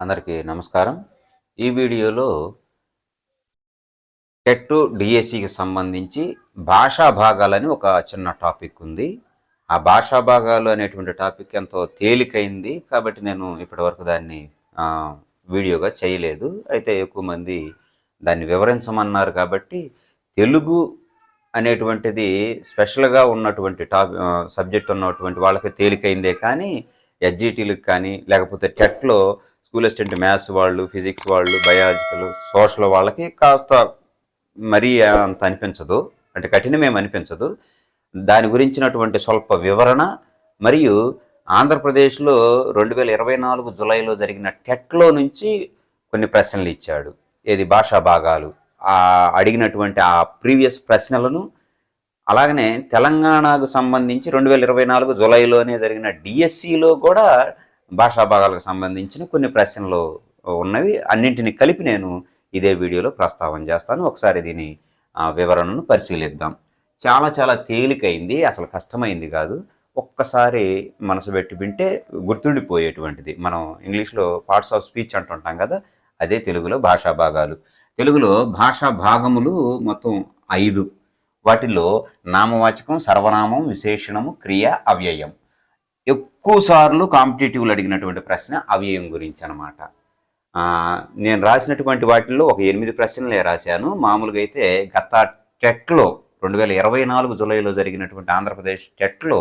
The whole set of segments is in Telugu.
అందరికీ నమస్కారం. ఈ వీడియోలో టెట్ డిఎస్సికి సంబంధించి భాషా భాగాలని ఒక చిన్న టాపిక్ ఉంది. ఆ భాషా భాగాలు అనేటువంటి టాపిక్ ఎంతో తేలికైంది కాబట్టి నేను ఇప్పటివరకు దాన్ని వీడియోగా చేయలేదు. అయితే ఎక్కువ మంది దాన్ని వివరించమన్నారు కాబట్టి తెలుగు అనేటువంటిది స్పెషల్గా ఉన్నటువంటి టాప్ సబ్జెక్ట్ ఉన్నటువంటి వాళ్ళకి తేలికైందే కానీ ఎస్జిటీలకు కానీ లేకపోతే టెట్లో స్కూల్ అసిస్టెంట్ మ్యాథ్స్ వాళ్ళు ఫిజిక్స్ వాళ్ళు బయాలజికల్ సోషల్ వాళ్ళకి కాస్త మరీ అంత అనిపించదు. అంటే కఠినమేమి అనిపించదు. దాని గురించినటువంటి స్వల్ప వివరణ మరియు ఆంధ్రప్రదేశ్లో రెండు వేల ఇరవై నాలుగు జులైలో జరిగిన టెట్లో నుంచి కొన్ని ప్రశ్నలు ఇచ్చాడు. ఏది భాషా భాగాలు? ఆ అడిగినటువంటి ఆ ప్రీవియస్ ప్రశ్నలను అలాగనే తెలంగాణకు సంబంధించి రెండు వేల ఇరవై నాలుగు జులైలోనే జరిగిన డిఎస్సిలో కూడా భాషా భాగాలకు సంబంధించిన కొన్ని ప్రశ్నలు ఉన్నవి. అన్నింటిని కలిపి నేను ఇదే వీడియోలో ప్రస్తావన చేస్తాను. ఒకసారి దీని ఆ, వివరణను పరిశీలిద్దాం. చాలా చాలా తేలికైంది. అసలు కష్టమైంది కాదు. ఒక్కసారి మనసు పెట్టి వింటే గుర్తుండిపోయేటువంటిది. మనం ఇంగ్లీష్లో పార్ట్స్ ఆఫ్ స్పీచ్ అంటుంటాం కదా అదే తెలుగులో భాషా భాగాలు. తెలుగులో భాషా భాగములు మొత్తం ఐదు. వాటిలో నామవాచకం సర్వనామం విశేషణము క్రియ అవ్యయం. ఎక్కువ సార్లు కాంపిటేటివ్లు అడిగినటువంటి ప్రశ్న అవ్యయం గురించి అనమాట నేను రాసినటువంటి వాటిల్లో ఒక ఎనిమిది ప్రశ్నలే రాశాను. మామూలుగా అయితే గత టెట్లో రెండు వేల ఇరవై నాలుగు జూలైలో జరిగినటువంటి ఆంధ్రప్రదేశ్ టెట్లో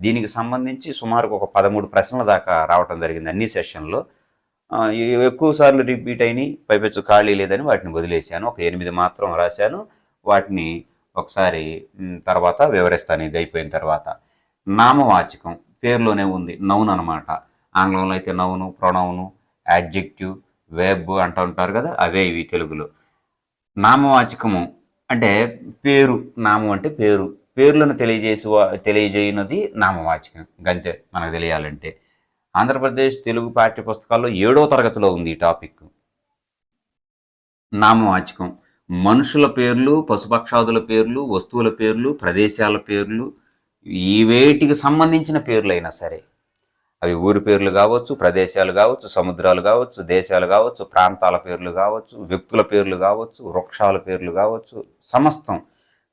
దీనికి సంబంధించి సుమారు ఒక పదమూడు ప్రశ్నల దాకా రావటం జరిగింది అన్ని సెషన్లో. ఎక్కువ సార్లు రిపీట్ అయినాయి పైపెచ్చు ఖాళీ లేదని వాటిని వదిలేశాను. ఒక ఎనిమిది మాత్రం రాశాను. వాటిని ఒకసారి తర్వాత వివరిస్తాను. ఇది అయిపోయిన తర్వాత. నామవాచకం. పేరులోనే ఉంది. నౌన్ అనమాట ఆంగ్లంలో అయితే నౌను ప్రొనౌను యాడ్జెక్టివ్ వెబ్ అంటూ ఉంటారు కదా అవే ఇవి తెలుగులో. నామవాచకము అంటే పేరు నామం అంటే పేరు. పేర్లను తెలియజేసి తెలియజేయనది నామవాచకం. గంతే మనకు తెలియాలంటే. ఆంధ్రప్రదేశ్ తెలుగు పాఠ్య పుస్తకాల్లో ఏడో తరగతిలో ఉంది ఈ టాపిక్. నామవాచకం. మనుషుల పేర్లు పశుపక్షాదుల పేర్లు వస్తువుల పేర్లు ప్రదేశాల పేర్లు ఈ వేటికి సంబంధించిన పేర్లైనా సరే అవి ఊరి పేర్లు కావచ్చు ప్రదేశాలు కావచ్చు సముద్రాలు కావచ్చు దేశాలు కావచ్చు ప్రాంతాల పేర్లు కావచ్చు వ్యక్తుల పేర్లు కావచ్చు వృక్షాల పేర్లు కావచ్చు సమస్తం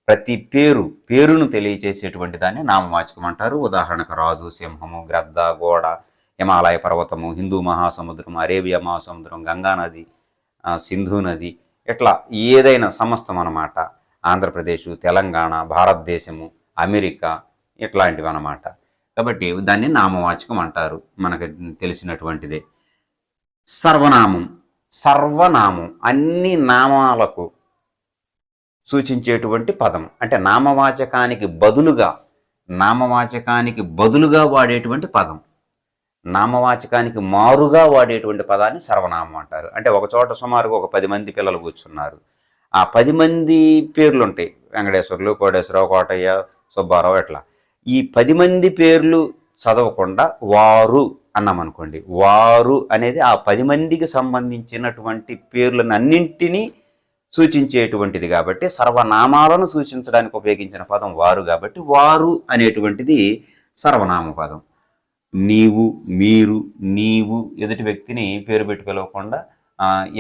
ప్రతి పేరు పేరును తెలియచేసేటువంటి దాన్ని నామవాచకం అంటారు. ఉదాహరణకు రాజు సింహము గ్రద్ద గోడ హిమాలయ పర్వతము హిందూ మహాసముద్రం అరేబియా మహాసముద్రం గంగా నది సింధు నది ఇట్లా ఏదైనా సమస్తం అన్నమాట. ఆంధ్రప్రదేశ్ తెలంగాణ భారతదేశము అమెరికా ఇట్లాంటివి అన్నమాట కాబట్టి దాన్ని నామవాచకం అంటారు. మనకు తెలిసినటువంటిదే. సర్వనామం సర్వనామం అన్ని నామాలకు సూచించేటువంటి పదం. అంటే నామవాచకానికి బదులుగా నామవాచకానికి బదులుగా వాడేటువంటి పదం. నామవాచకానికి మారుగా వాడేటువంటి పదాన్ని సర్వనామం అంటారు. అంటే ఒక చోట సుమారుగా ఒక పది మంది పిల్లలు కూర్చున్నారు. ఆ పది మంది పేర్లు ఉంటాయి వెంకటేశ్వర్లు కోటేశ్వరరావు కోటయ్య సుబ్బారావు ఇట్లా. ఈ పది మంది పేర్లు చదవకుండా వారు అన్నామనుకోండి. వారు అనేది ఆ పది మందికి సంబంధించినటువంటి పేర్లను అన్నింటినీ సూచించేటువంటిది కాబట్టి సర్వనామాలను సూచించడానికి ఉపయోగించిన పదం వారు కాబట్టి వారు అనేటువంటిది సర్వనామ పదం. నీవు మీరు నీవు ఎదుటి వ్యక్తిని పేరు పెట్టి పిలవకుండా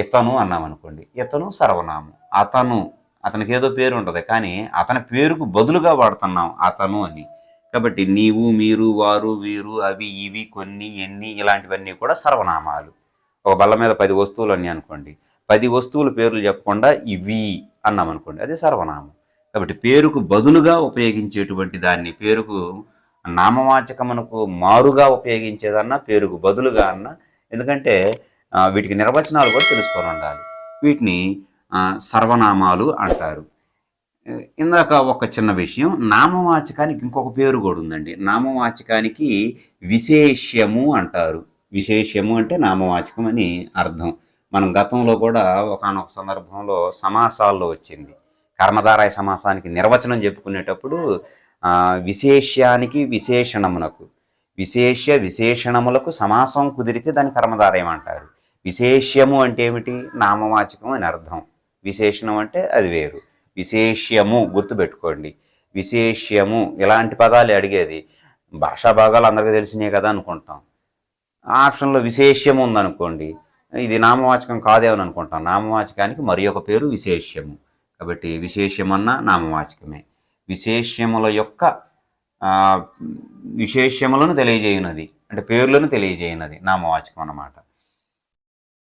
ఇతను అన్నామనుకోండి. ఇతను సర్వనామం. అతను అతనికి ఏదో పేరు ఉంటుంది కానీ అతని పేరుకు బదులుగా వాడుతున్నాం అతను అని. కాబట్టి నీవు మీరు వారు వీరు అవి ఇవి కొన్ని ఎన్ని ఇలాంటివన్నీ కూడా సర్వనామాలు. ఒక బల్ల మీద పది వస్తువులు అన్నీ అనుకోండి. పది వస్తువుల పేర్లు చెప్పకుండా ఇవి అన్నాం అనుకోండి. అది సర్వనామం. కాబట్టి పేరుకు బదులుగా ఉపయోగించేటువంటి దాన్ని పేరుకు నామవాచకమునకు మారుగా ఉపయోగించేదన్నా పేరుకు బదులుగా అన్నా ఎందుకంటే వీటికి నిర్వచనాలు కూడా తెలుసుకొని ఉండాలి. వీటిని సర్వనామాలు అంటారు. ఇందాక ఒక చిన్న విషయం నామవాచకానికి ఇంకొక పేరు కూడా ఉందండి. నామవాచకానికి విశేష్యము అంటారు. విశేష్యము అంటే నామవాచకం అని అర్థం. మనం గతంలో కూడా ఒకానొక సందర్భంలో సమాసాల్లో వచ్చింది. కర్మధారాయ సమాసానికి నిర్వచనం చెప్పుకునేటప్పుడు విశేష్యానికి విశేషణమునకు. విశేష విశేషణములకు సమాసం కుదిరితే దాన్ని కర్మధారయం అంటారు. విశేష్యము అంటే ఏమిటి? నామవాచకం అని అర్థం. విశేషణం అంటే అది వేరు. విశేష్యము గుర్తుపెట్టుకోండి. విశేష్యము ఇలాంటి పదాలు అడిగేది? భాషా భాగాలు అందరికీ తెలిసినాయి కదా అనుకుంటాం. ఆప్షన్లో విశేష్యం ఉందనుకోండి. ఇది నామవాచకం కాదేమని అనుకుంటాం. నామవాచకానికి మరి ఒక పేరు విశేష్యము. కాబట్టి విశేష్యమన్న నామవాచకమే. విశేష్యముల యొక్క విశేష్యములను తెలియజేయనది. అంటే పేర్లను తెలియజేయనది నామవాచకం అన్నమాట.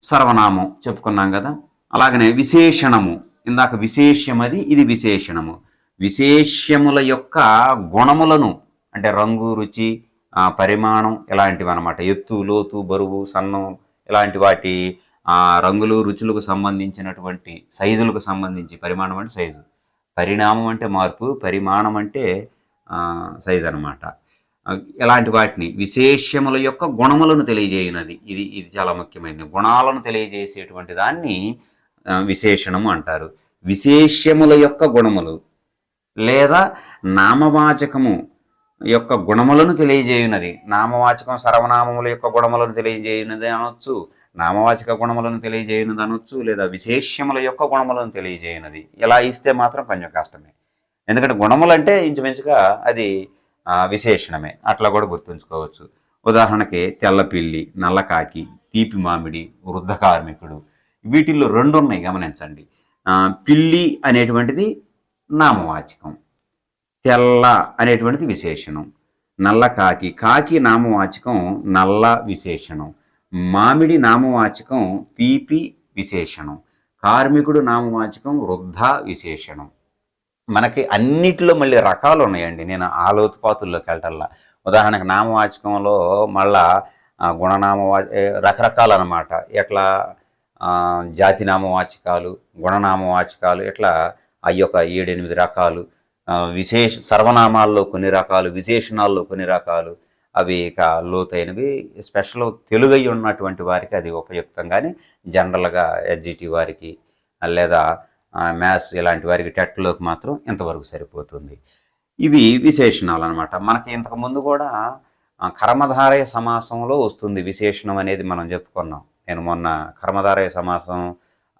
సర్వనామం చెప్పుకున్నాం కదా? అలాగనే విశేషణము. ఇందాక విశేష్యమది ఇది విశేషణము. విశేష్యముల యొక్క గుణములను అంటే రంగు రుచి పరిమాణం ఇలాంటివి అనమాట ఎత్తు లోతు బరువు సన్నం ఇలాంటి వాటి రంగులు రుచులకు సంబంధించినటువంటి సైజులకు సంబంధించి పరిమాణం అంటే సైజు. పరిణామం అంటే మార్పు పరిమాణం అంటే సైజు అనమాట ఇలాంటి వాటిని విశేషముల యొక్క గుణములను తెలియజేయనది. ఇది ఇది చాలా ముఖ్యమైనది. గుణాలను తెలియజేసేటువంటి దాన్ని విశేషణము అంటారు. విశేష్యముల యొక్క గుణములు లేదా నామవాచకము యొక్క గుణములను తెలియజేయునది. నామవాచకం సర్వనామముల యొక్క గుణములను తెలియజేయునది అనొచ్చు నామవాచక గుణములను తెలియజేయునది అనొచ్చు లేదా విశేష్యముల యొక్క గుణములను తెలియజేయునది. ఇలా ఇస్తే మాత్రం కొంచెం కష్టమే. ఎందుకంటే గుణములు అంటే ఇంచుమించుగా అది విశేషణమే. అట్లా కూడా గుర్తుంచుకోవచ్చు. ఉదాహరణకి తెల్లపిల్లి నల్లకాకి తీపి మామిడి వృద్ధ కార్మికుడు వీటిల్లో రెండు ఉన్నాయి గమనించండి పిల్లి అనేటువంటిది నామవాచకం. తెల్ల అనేటువంటిది విశేషణం. నల్ల కాకి. కాకి నామవాచకం నల్ల విశేషణం. మామిడి నామవాచకం తీపి విశేషణం. కార్మికుడు నామవాచకం వృద్ధ విశేషణం. మనకి అన్నిటిలో మళ్ళీ రకాలు ఉన్నాయండి నేను ఆ లోతుపాతుల్లోకి వెళ్ళటల్లా ఉదాహరణకు నామవాచకంలో మళ్ళా గుణనామవా రకరకాలన్నమాట. ఎట్లా జాతినామవాచకాలు గుణనామవాచకాలు ఇట్లా ఆ యొక్క ఏడెనిమిది రకాలు విశేష సర్వనామాల్లో కొన్ని రకాలు విశేషణాల్లో కొన్ని రకాలు అవి ఇక లోతైనవి స్పెషల్ తెలుగు అయి ఉన్నటువంటి వారికి అది ఉపయుక్తం కానీ జనరల్గా ఎస్జిటి వారికి లేదా మ్యాథ్స్ ఇలాంటి వారికి టెట్లోకి మాత్రం ఇంతవరకు సరిపోతుంది. ఇవి విశేషణాలు అనమాట మనకి ఇంతకుముందు కూడా కర్మధారయ సమాసంలో వస్తుంది విశేషణం అనేది మనం చెప్పుకున్నాం. నేను మొన్న కర్మధారయ సమాసం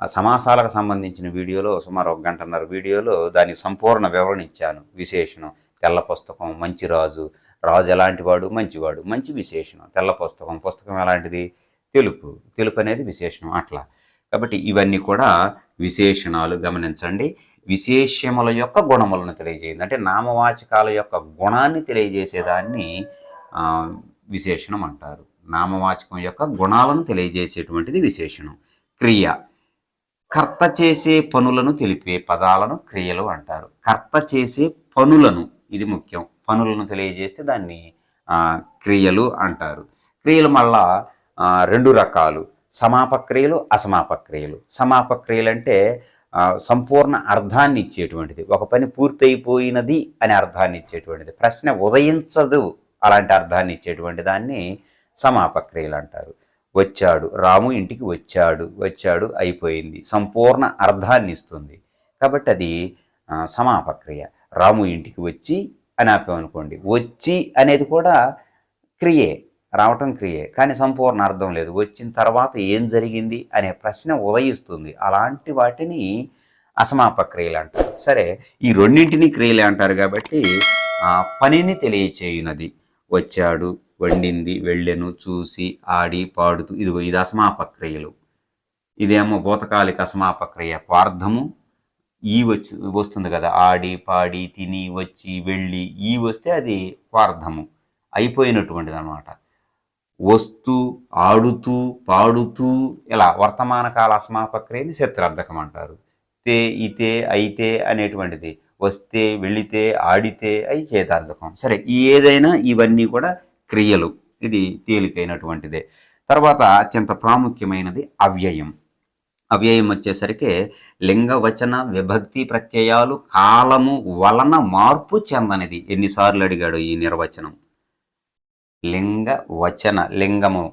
సమాసాలకు సంబంధించిన వీడియోలో సుమారు ఒక గంటన్నర వీడియోలో దాని సంపూర్ణ వివరణ ఇచ్చాను. విశేషణం తెల్ల పుస్తకం మంచి రాజు రాజు ఎలాంటి వాడు? మంచివాడు మంచి విశేషణం. తెల్ల పుస్తకం పుస్తకం ఎలాంటిది? తెలుపు. తెలుపు అనేది విశేషణం అట్లా. కాబట్టి ఇవన్నీ కూడా విశేషణాలు గమనించండి. విశేషముల యొక్క గుణములను తెలియజేయండి. అంటే నామవాచకాల యొక్క గుణాన్ని తెలియజేసేదాన్ని విశేషణం అంటారు. నామవాచకం యొక్క గుణాలను తెలియజేసేటువంటిది విశేషణం. క్రియ. కర్త చేసే పనులను తెలిపే పదాలను క్రియలు అంటారు. కర్త చేసే పనులను ఇది ముఖ్యం. పనులను తెలియజేస్తే దాన్ని క్రియలు అంటారు. క్రియలు మళ్ళా రెండు రకాలు. సమాపక్రియలు అసమాపక్రియలు సమాపక్రియలు అంటే సంపూర్ణ అర్థాన్ని ఇచ్చేటువంటిది. ఒక పని పూర్తయిపోయినది అనే అర్థాన్ని ఇచ్చేటువంటిది. ప్రశ్న ఉదయించదు. అలాంటి అర్థాన్ని ఇచ్చేటువంటి దాన్ని సమాపక్రియలు అంటారు. వచ్చాడు రాము ఇంటికి వచ్చాడు వచ్చాడు అయిపోయింది. సంపూర్ణ అర్థాన్ని ఇస్తుంది. కాబట్టి అది సమాపక్రియ. రాము ఇంటికి వచ్చి అని ఆపామనుకోండి వచ్చి అనేది కూడా క్రియే రావటం క్రియే. కానీ సంపూర్ణ అర్థం లేదు. వచ్చిన తర్వాత ఏం జరిగింది అనే ప్రశ్న ఉదయిస్తుంది. అలాంటి వాటిని అసమాపక్రియలు అంటారు. సరే ఈ రెండింటిని క్రియలే అంటారు కాబట్టి పనిని తెలియచేయునది. వచ్చాడు వండింది వెళ్ళెను చూసి ఆడి పాడుతూ ఇదిగో ఇది అసమాపక్రియలు ఇదేమో భూతకాలిక అసమాపక్రియ పార్థము ఈ వచ్చి వస్తుంది కదా ఆడి పాడి తిని వచ్చి వెళ్ళి ఈ వస్తే అది పార్థము. అయిపోయినటువంటిది అనమాట వస్తూ ఆడుతూ పాడుతూ ఇలా వర్తమాన కాల అసమాపక్రియని శత్రార్థకం అంటారు. తే ఇతే అయితే అనేటువంటిది. వస్తే వెళితే ఆడితే అయి చేతార్థకం. సరే ఏదైనా ఇవన్నీ కూడా క్రియలు. ఇది తేలికైనటువంటిదే. తర్వాత అత్యంత ప్రాముఖ్యమైనది అవ్యయం. అవ్యయం వచ్చేసరికి లింగవచన విభక్తి ప్రత్యయాలు కాలము వలన మార్పు చెందనిది. ఎన్నిసార్లు అడిగాడు ఈ నిర్వచనం? లింగ వచన లింగము.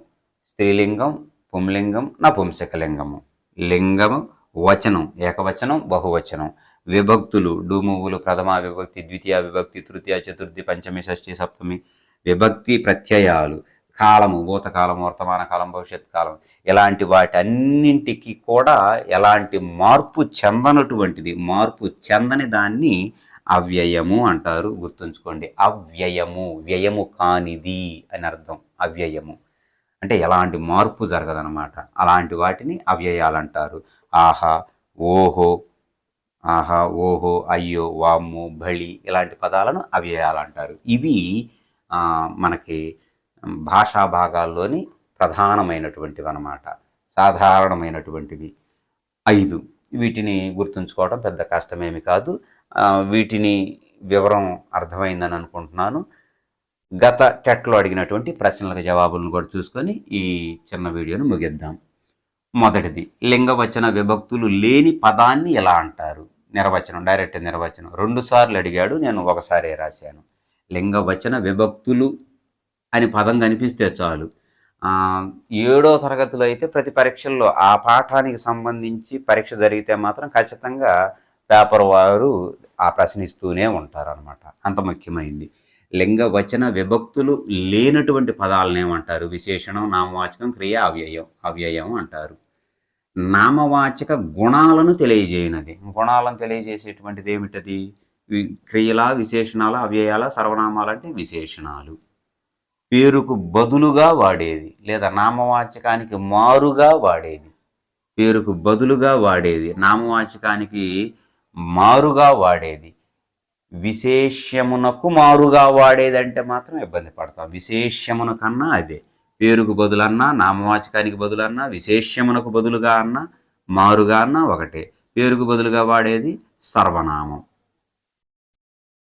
స్త్రీలింగం పుంలింగం నపుంసకలింగము. లింగము వచనం ఏకవచనం బహువచనం. విభక్తులు డూమువులు ప్రథమ విభక్తి ద్వితీయ విభక్తి తృతీయ చతుర్థి పంచమి షష్ఠి సప్తమి. విభక్తి ప్రత్యయాలు కాలము భూతకాలం వర్తమాన కాలం భవిష్యత్ కాలం. ఇలాంటి వాటన్నింటికి కూడా ఎలాంటి మార్పు చెందనటువంటిది మార్పు చెందని దాన్ని అవ్యయము అంటారు. గుర్తుంచుకోండి అవ్యయము వ్యయము కానిది అని అర్థం. అవ్యయము. అంటే ఎలాంటి మార్పు జరగదనమాట. అలాంటి వాటిని అవ్యయాలు అంటారు ఆహా ఓహో ఆహా ఓహో అయ్యో వామ్ము బళి ఇలాంటి పదాలను అవ్యయాలు అంటారు ఇవి మనకి భాషా భాగాల్లోని ప్రధానమైనటువంటివి అన్నమాట సాధారణమైనటువంటివి. ఐదు. వీటిని గుర్తుంచుకోవడం పెద్ద కష్టమేమి కాదు. వీటిని వివరం అర్థమైందని అనుకుంటున్నాను. గత టెట్లో అడిగినటువంటి ప్రశ్నలకు జవాబులను కూడా చూసుకొని ఈ చిన్న వీడియోను ముగిద్దాం. మొదటిది. లింగవచన విభక్తులు లేని పదాన్ని ఎలా అంటారు? నిర్వచనం డైరెక్ట్ నిర్వచనం. రెండు సార్లు అడిగాడు నేను ఒకసారి రాశాను. లింగవచన విభక్తులు అని పదం కనిపిస్తే చాలు. ఏడో తరగతిలో అయితే ప్రతి పరీక్షల్లో ఆ పాఠానికి సంబంధించి పరీక్ష జరిగితే మాత్రం ఖచ్చితంగా పేపర్ వారు ఆ ప్రశ్నిస్తూనే ఉంటారు అనమాట అంత ముఖ్యమైంది. లింగ వచన విభక్తులు లేనటువంటి పదాలను ఏమంటారు? విశేషణం నామవాచకం క్రియ అవ్యయం అవ్యయం అంటారు. నామవాచక గుణాలను తెలియజేయనది. గుణాలను తెలియజేసేటువంటిది ఏమిటది? వి- క్రియల విశేషణాల అవ్యయాల సర్వనామాలు అంటే విశేషణాలు. పేరుకు బదులుగా వాడేది లేదా నామవాచకానికి మారుగా వాడేది. పేరుకు బదులుగా వాడేది నామవాచకానికి మారుగా వాడేది. విశేష్యమునకు మారుగా వాడేదంటే మాత్రం ఇబ్బంది పడతాం. విశేష్యమున కన్నా అదే. పేరుకు బదులన్నా నామవాచకానికి బదులన్నా విశేష్యమునకు బదులుగా అన్నా మారుగా అన్నా ఒకటే. పేరుకు బదులుగా వాడేది సర్వనామం.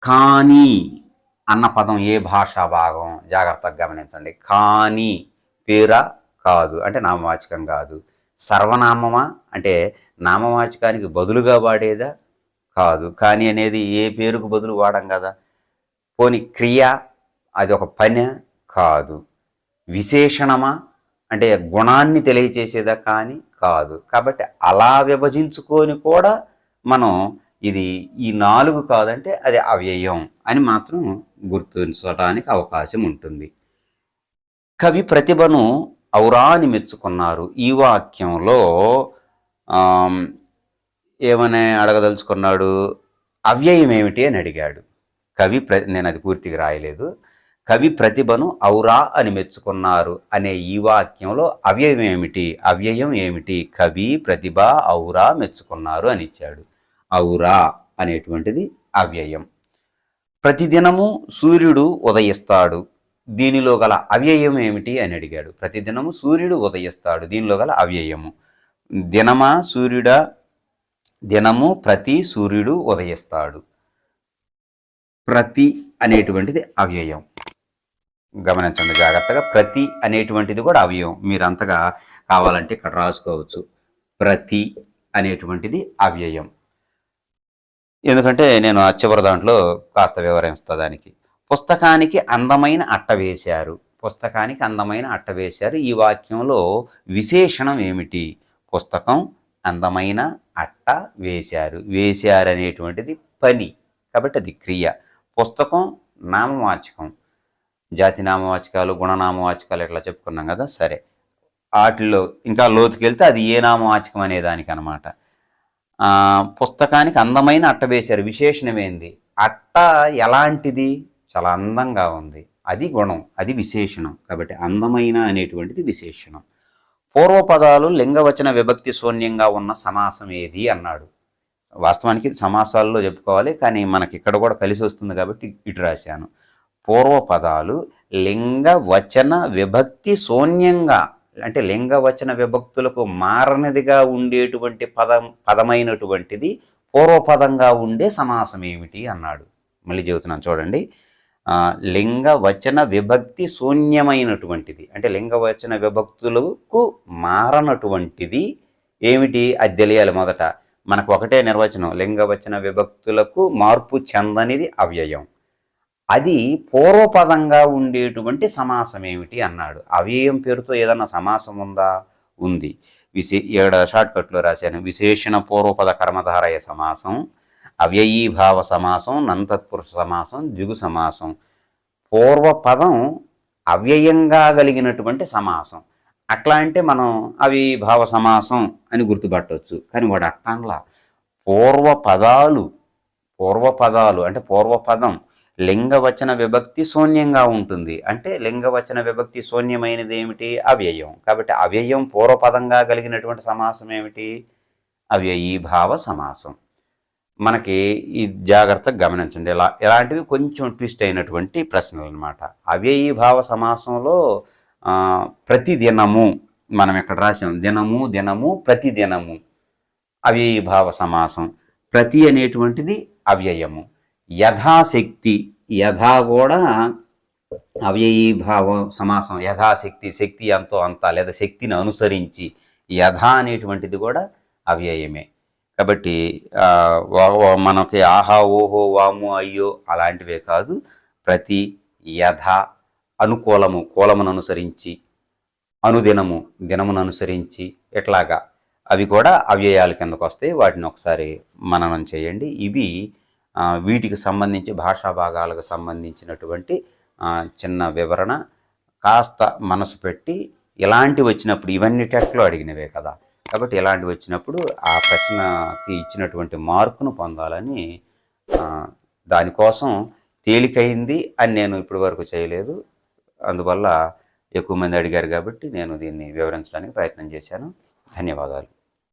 కానీ అన్న పదం ఏ భాషా భాగం? జాగ్రత్తగా గమనించండి. కానీ పేరా కాదు అంటే నామవాచకం కాదు. సర్వనామమా? అంటే నామవాచకానికి బదులుగా వాడేదా? కాదు. కానీ అనేది ఏ పేరుకు బదులు వాడం కదా? పోని క్రియ అది ఒక పని కాదు. విశేషణమా? అంటే గుణాన్ని తెలియచేసేదా కానీ కాదు. కాబట్టి అలా విభజించుకొని కూడా మనం ఇది ఈ నాలుగు కాదంటే అది అవ్యయం అని మాత్రం గుర్తించడానికి అవకాశం ఉంటుంది. కవి ప్రతిభను ఔరాని మెచ్చుకున్నారు. ఈ వాక్యంలో ఏమని అడగదలుచుకున్నాడు? అవ్యయం ఏమిటి అని అడిగాడు. కవి ప్ర నేను అది పూర్తిగా రాయలేదు. కవి ప్రతిభను ఔరా అని మెచ్చుకున్నారు అనే ఈ వాక్యంలో అవ్యయం ఏమిటి? అవ్యయం ఏమిటి? కవి ప్రతిభ ఔరా మెచ్చుకున్నారు అని ఇచ్చాడు. ఔరా అనేటువంటిది అవ్యయం. ప్రతిదినము సూర్యుడు ఉదయిస్తాడు. దీనిలో గల అవ్యయం ఏమిటి అని అడిగాడు. ప్రతిదినము సూర్యుడు ఉదయిస్తాడు. దీనిలో గల అవ్యయము. దినమా సూర్యుడా? దినము ప్రతి సూర్యుడు ఉదయిస్తాడు. ప్రతి అనేటువంటిది అవ్యయం. గమనించండి జాగ్రత్తగా. ప్రతి అనేటువంటిది కూడా అవయం మీరు అంతగా కావాలంటే ఇక్కడ రాసుకోవచ్చు. ప్రతి అనేటువంటిది అవ్యయం ఎందుకంటే నేను చివరి దాంట్లో కాస్త వివరిస్తా దానికి. పుస్తకానికి అందమైన అట్ట వేశారు. పుస్తకానికి అందమైన అట్ట వేశారు. ఈ వాక్యంలో విశేషణం ఏమిటి? పుస్తకం అందమైన అట్ట వేశారు. వేశారు అనేటువంటిది పని. కాబట్టి అది క్రియ. పుస్తకం నామవాచకం. జాతినామవాచకాలు గుణనామవాచకాలు ఇట్లా చెప్పుకున్నాం కదా సరే. వాటిల్లో ఇంకా లోతుకెళ్తే అది ఏ నామవాచకం అనే దానికి అనమాట పుస్తకానికి అందమైన అట్ట వేశారు. విశేషణమేంది అట్ట ఎలాంటిది? చాలా అందంగా ఉంది. అది గుణం అది విశేషణం. కాబట్టి అందమైన అనేటువంటిది విశేషణం. పూర్వపదాలు లింగవచన విభక్తి శూన్యంగా ఉన్న సమాసం ఏది అన్నాడు. వాస్తవానికి ఇది సమాసాల్లో చెప్పుకోవాలి కానీ మనకి ఇక్కడ కూడా కలిసి వస్తుంది కాబట్టి ఇటు రాశాను. పూర్వపదాలు లింగ వచన విభక్తి శూన్యంగా అంటే లింగ వచన విభక్తులకు మారనిదిగా ఉండేటువంటి పదం పదమైనటువంటిది పూర్వపదంగా ఉండే సమాసం ఏమిటి అన్నాడు. మళ్ళీ చెబుతున్నాను చూడండి. లింగవచన లింగ వచన విభక్తి శూన్యమైనటువంటిది అంటే లింగ వచన విభక్తులకు మారనటువంటిది ఏమిటి అది తెలియాలి మొదట. మనకు ఒకటే నిర్వచనం లింగ వచన విభక్తులకు మార్పు చెందనిది అవ్యయం. అది పూర్వపదంగా ఉండేటువంటి సమాసం ఏమిటి అన్నాడు. అవ్యయం పేరుతో ఏదన్నా సమాసం ఉందా? ఉంది. విశే ఏడ షార్ట్కట్లో రాశాను. విశేషణ పూర్వపద కర్మధారయ సమాసం అవ్యయీభావ సమాసం నంతత్పురుష సమాసం దిగు సమాసం. పూర్వపదం అవ్యయంగా కలిగినటువంటి సమాసం. అట్లా అంటే మనం అవిభావ సమాసం అని గుర్తుపట్టవచ్చు కానీ వాడు అట్లా పూర్వపదాలు పూర్వపదాలు అంటే పూర్వపదం లింగవచన విభక్తి శూన్యంగా ఉంటుంది. అంటే లింగవచన విభక్తి శూన్యమైనది ఏమిటి? అవ్యయం. కాబట్టి అవ్యయం పూర్వపదంగా కలిగినటువంటి సమాసం ఏమిటి? అవ్యయీభావ సమాసం. మనకి ఈ జాగ్రత్తగా గమనించండి. ఇలా ఇలాంటివి కొంచెం ట్విస్ట్ అయినటువంటి ప్రశ్నలు అనమాట అవ్యయీభావ సమాసంలో ప్రతి దినము మనం ఇక్కడ రాసాం దినము దినము ప్రతి దినము అవ్యయీభావ సమాసం. ప్రతి అనేటువంటిది అవ్యయము. యథాశక్తి యథా కూడా అవ్యయీభావం సమాసం యథాశక్తి శక్తి ఎంతో అంత లేదా శక్తిని అనుసరించి యథ అనేటువంటిది కూడా అవ్యయమే కాబట్టి మనకి ఆహా ఓహో వాము అయ్యో అలాంటివే కాదు. ప్రతి యథ అనుకూలము కూలమును అనుసరించి అనుదినము దినమును అనుసరించి ఇట్లాగా అవి కూడా అవ్యయాల కిందకు వస్తాయి వాటిని ఒకసారి మననం చేయండి. ఇవి వీటికి సంబంధించి భాషా భాగాలకు సంబంధించినటువంటి చిన్న వివరణ కాస్త మనసు పెట్టి ఇలాంటివి వచ్చినప్పుడు ఇవన్నీ టెట్లో అడిగినవే కదా. కాబట్టి ఇలాంటివి వచ్చినప్పుడు ఆ ప్రశ్నకి ఇచ్చినటువంటి మార్కును పొందాలని దానికోసం తేలికైంది అని నేను ఇప్పటి వరకు చేయలేదు. అందువల్ల ఎక్కువ మంది అడిగారు కాబట్టి నేను దీన్ని వివరించడానికి ప్రయత్నం చేశాను. ధన్యవాదాలు.